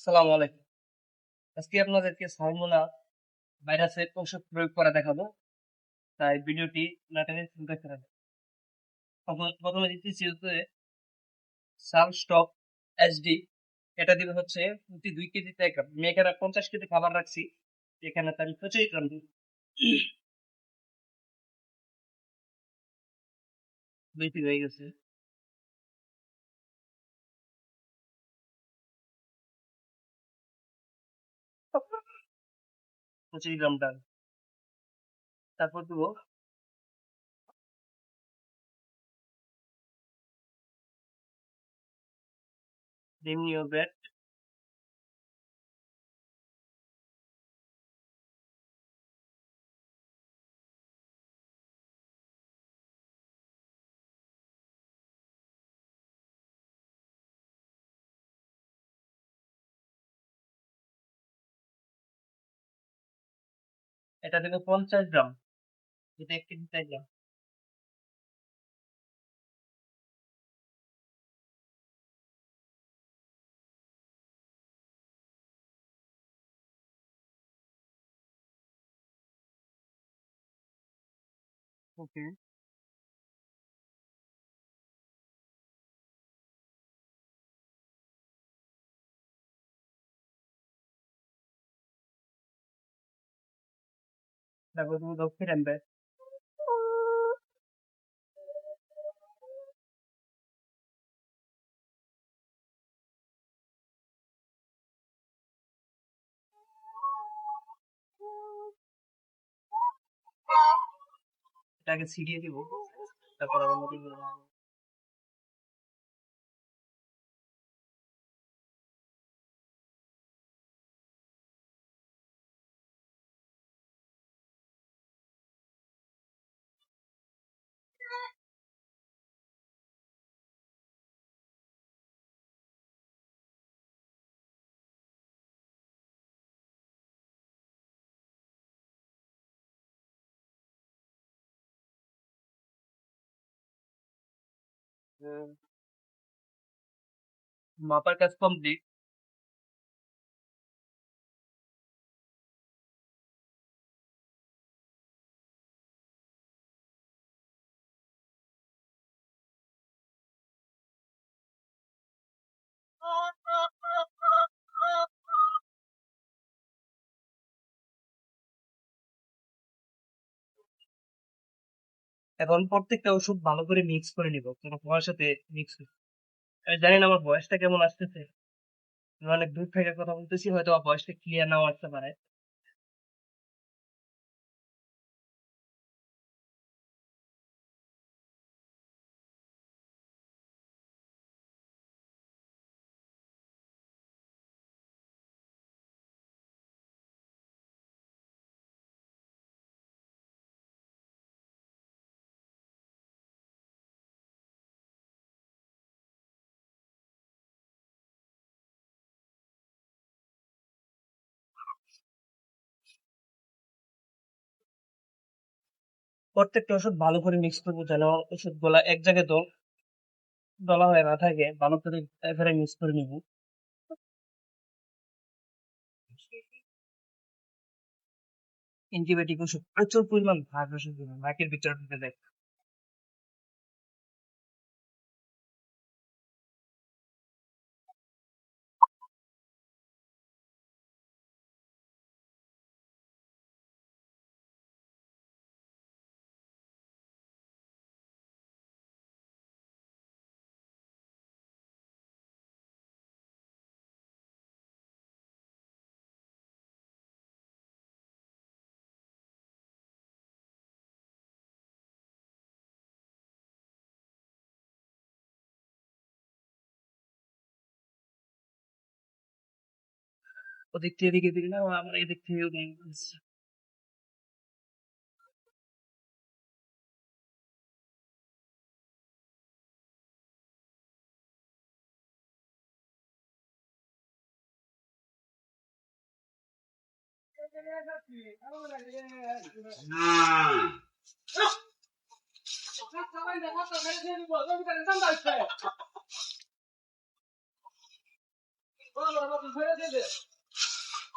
আসসালামু আলাইকুম। আজকে আপনাদেরকে সালমোনা ভাইরাসের ঔষধ প্রয়োগ করা দেখাবো। তাই ভিডিওটি না টেনে শুরু দেখতে প্রথমে সাল স্টক এসডি এটা হচ্ছে প্রতি দুই কেজিতে এক গ্রাম। পঞ্চাশ কেজি খাবার রাখছি। এখানে তার পঁচিশ গ্রাম হয়ে গেছে। পঁচিশ গ্রাম ডাল। তারপর দেবো ডিমনিও ব্যাট। এটা দেবো পঞ্চাশ গ্রাম। এটা এক কেজি চার গ্রাম। ওকে তারপর তুমি দাও ফিরেন ব্যাট এটাকে ছিড়িয়ে দিব তারপর আবার নতুন मापर कस्कम्प्लीट এখন প্রত্যেকটা ওষুধ ভালো করে মিক্স করে নিব। কোনো খাওয়ার সাথে মিক্স আমি জানি না আমার বয়সটা কেমন আসতেছে। অনেক দূর থেকে কথা বলতেছি, হয়তো বয়সটা ক্লিয়ার নাও আসতে পারে। প্রত্যেকটা ওষুধ ভালো করে মিক্স করব যেন ওষুধগুলা এক জায়গায় দল, দলা হয়ে না থাকে, ভালো করে এবারে মিক্স করে নিব। এন্টিবায়োটিক ওষুধ, প্রচুর পরিমাণ ভাগ ওষুধ নাকের ভিতরে ঢুকে যায়। ওদিক থেকে এদিকে দিকে না আমরা এদিক থেকে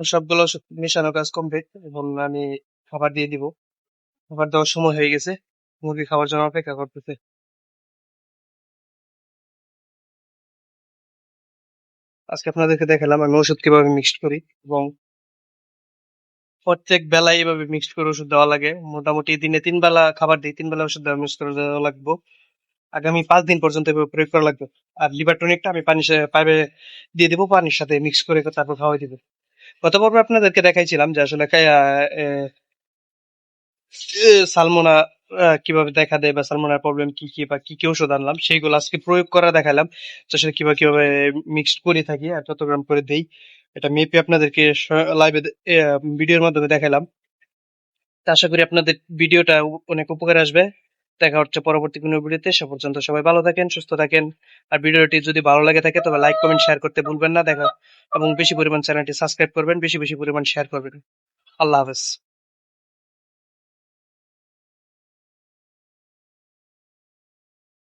সবগুলো ওষুধ মেশানো কাজ কমপ্লিট এবং আমি খাবার দিয়ে দিব। খাবার দেওয়ার সময় হয়ে গেছে। মুরগি খাওয়ার জন্য অপেক্ষা করতেছে। আজকে আপনাদেরকে দেখালাম আমি ওষুধ কীভাবে মিক্সড করি এবং প্রত্যেক বেলায় এভাবে মিক্সড করে ওষুধ দেওয়া লাগে। মোটামুটি দিনে তিন বেলা খাবার দিই, তিন বেলা ওষুধ মিক্স করে দেওয়া লাগবে। আগামী পাঁচ দিন পর্যন্ত এভাবে প্রয়োগ করা লাগবে। আর লিভার টনিকটা আমি পানির পাইপে দিয়ে দিব, পানির সাথে মিক্স করে তারপর খাওয়াই দিব। গত পর্বে আপনাদেরকে দেখাইছিলাম যে আসলে সালমোনা কীভাবে দেখা দেয় বা সালমোনার প্রবলেম কি কি বা কি কি ওষুধ আনলাম, সেইগুলো আজকে প্রয়োগ করা দেখালাম। তো আসলে কীভাবে কীভাবে মিক্সড করে থাকি আর যত গ্রাম করে দেই, এটা মেপে আপনাদেরকে লাইভে ভিডিওর মাধ্যমে দেখালাম। আশা করি আপনাদের ভিডিওটা অনেক উপকার আসবে। দেখা হচ্ছে পরবর্তী কোনো ভিডিওতে। সে পর্যন্ত সবাই ভালো থাকেন, সুস্থ থাকেন। আর ভিডিওটি যদি ভালো লাগে থাকে, তবে লাইক কমেন্ট শেয়ার করতে ভুলবেন না। দেখা এবং বেশি পরিমাণ চ্যানেলটি সাবস্ক্রাইব করবেন, বেশি বেশি পরিমাণ শেয়ার করবেন। আল্লাহ হাফেজ।